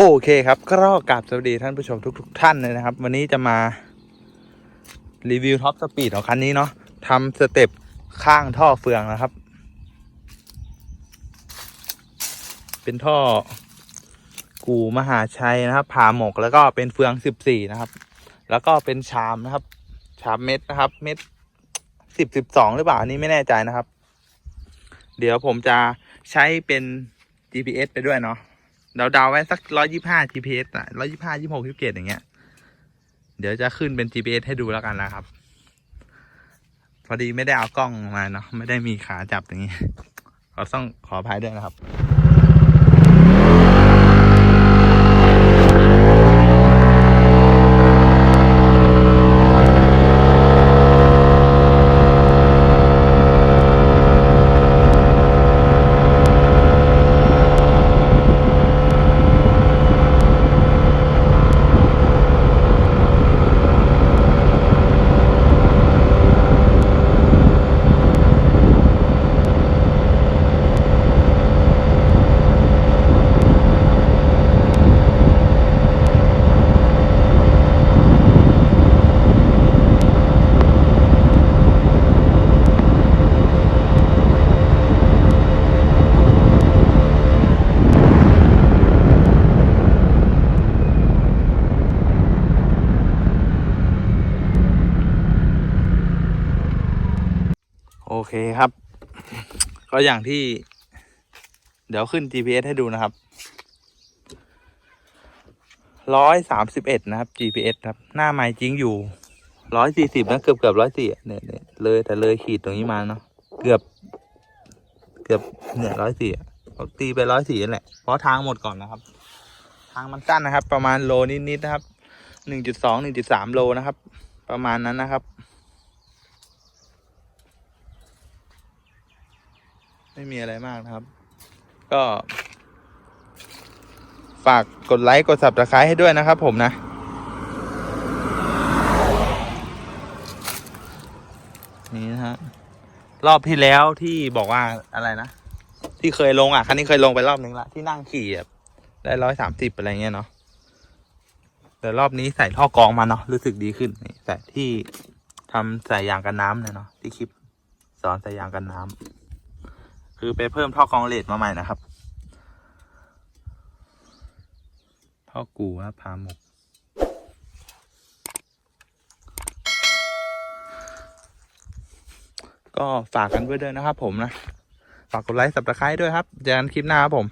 โอเคครับก็กราบสวัสดีท่านผู้ชมทุก ๆ ท่านเลยนะครับ วันนี้จะมา รีวิวท็อปสปีดของคันนี้เนาะทำสเต็ปข้างท่อเฟืองนะครับ เป็นท่อกูมหาชัยนะครับผ่าหมกแล้วก็เป็นเฟืองสิบสี่นะครับ แล้วก็เป็นชามนะครับ ชามเม็ดนะครับ เม็ดสิบสิบสองหรือเปล่าอันนี้ไม่แน่ใจนะครับ เดี๋ยวผมจะใช้เป็น GPS ไปด้วยเนาะ เดาเดาๆไว้สักร้อยยี่ห้า GPS อะร้อยยี่ห้ายี่หกยี่เจ็ดอย่างเงี้ย เดี๋ยวจะขึ้นเป็น GPS ให้ดูแล้วกันนะครับ พอดีไม่ได้เอากล้องมาเนาะไม่ได้มีขาจับอย่างงี้ขอต้องขออภัยด้วยนะครับ โอเคครับ ก็อย่างที่ เดี๋ยวขึ้น GPS ให้ดูนะครับร้อยสามสิบเอ็ดนะครับ GPS ครับ หน้าไม้จริงอยู่ร้อยสี่สิบนะเกือบเกือบร้อยสี่เนี่ยเลยแต่เลยขีดตรงนี้มาเนาะเกือบ เกือบเนี่ยร้อยสี่ตีไปร้อยสี่นั่นแหละ เพราะทางหมดก่อนนะครับ ทางมันสั้นนะครับ ประมาณโลนิดๆนะครับหนึ่งจุดสองหนึ่งจุดสามโลนะครับ ประมาณนั้นนะครับ ไม่มีอะไรมากนะครับ ก็ ฝากกดไลค์ กด subscribe ให้ด้วยนะครับผมนะนี่นะฮะรอบที่แล้วที่บอกว่าอะไรนะ ที่เคยลงอะคันนี้เคยลงไปรอบนึงละที่นั่งขี่แบบได้ร้อยสามสิบอะไรเงี้ยเนาะแต่รอบนี้ใส่ท่อกรองมาเนาะรู้สึกดีขึ้นนี่แต่ที่ทำใส่ยางกันน้ำเนี่ยเนาะที่คลิปสอนใส่ยางกันน้ำ คือไปเพิ่มท่อกองเลดมาใหม่นะครับท่อกูครับพาหมกก็ฝากกันไว้ด้วยนะครับผมนะ ฝากกดไลค์สับตะไคร้ด้วยครับเจอกันคลิปหน้าครับผม